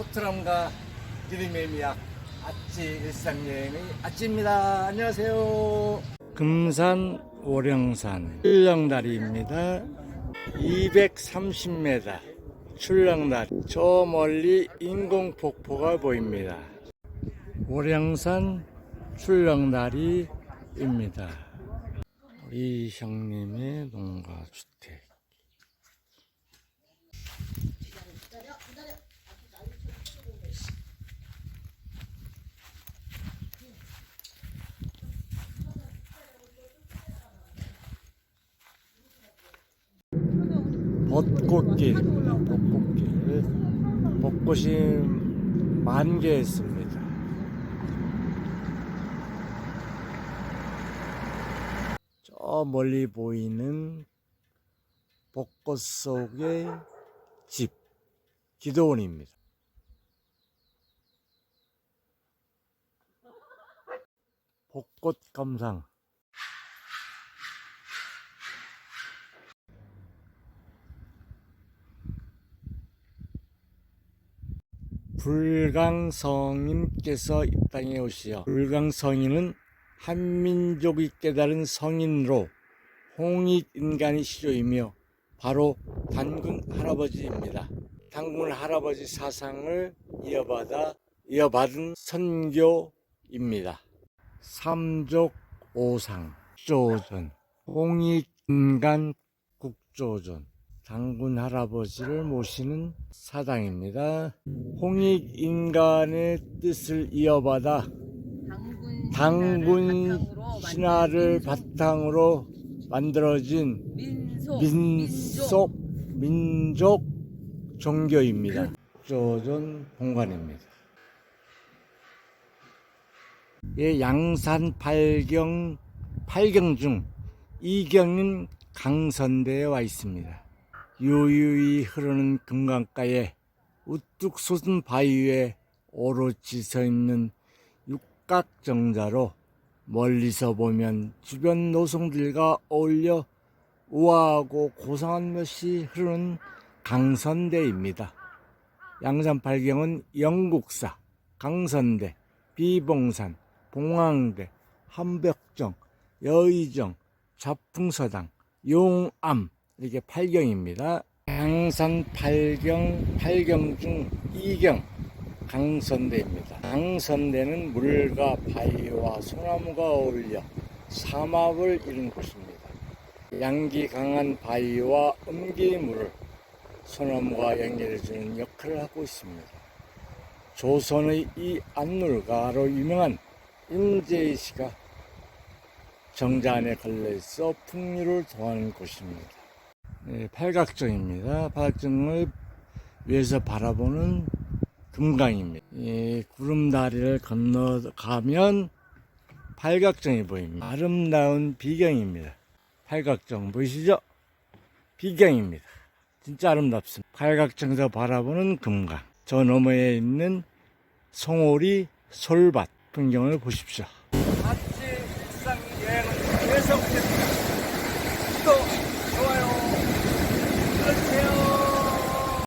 토트넘과 드림의 미학 아찌 일상여행의 아찌입니다. 안녕하세요. 금산 오령산 출렁다리입니다. 230m 출렁다리 저 멀리 인공폭포가 보입니다. 오령산 출렁다리입니다. 우리 형님의 농가주택 벚꽃길, 벚꽃길, 벚꽃이 만개했습니다. 저 멀리 보이는 벚꽃 속의 집, 기도원입니다. 벚꽃 감상. 불강성인께서 이 땅에 오시어 불강성인은 한민족이 깨달은 성인으로 홍익인간의 시조이며 바로 단군 할아버지입니다. 단군 할아버지 사상을 이어받아 이어받은 선교입니다. 삼족 오상 국조전 홍익인간 국조전 당군 할아버지를 모시는 사당입니다. 홍익 인간의 뜻을 이어받아 당군 신화를 바탕으로 만들어진 민속, 민속 민족 종교입니다. 조전 본관입니다. 예, 양산 팔경 팔경 중 이경인 강선대에 와 있습니다. 유유히 흐르는 금강가에 우뚝 솟은 바위 위에 오롯이 서 있는 육각정자로 멀리서 보면 주변 노송들과 어울려 우아하고 고상한 것이 흐르는 강선대입니다. 양산팔경은 영국사, 강선대, 비봉산, 봉황대, 한벽정, 여의정, 자풍서당, 용암 이렇게 팔경입니다. 양산 팔경, 팔경 중 이경 강선대입니다. 강선대는 물과 바위와 소나무가 어울려 삼합을 이룬 곳입니다. 양기 강한 바위와 음기 물을 소나무가 연결해주는 역할을 하고 있습니다. 조선의 이 안물가로 유명한 임재희 씨가 정자 안에 걸려 있어 풍류를 도하는 곳입니다. 네, 팔각정입니다. 팔각정을 위에서 바라보는 금강입니다. 이 구름다리를 건너가면 팔각정이 보입니다. 아름다운 비경입니다. 팔각정 보이시죠? 비경입니다. 진짜 아름답습니다. 팔각정에서 바라보는 금강. 저 너머에 있는 송오리 솔밭 풍경을 보십시오.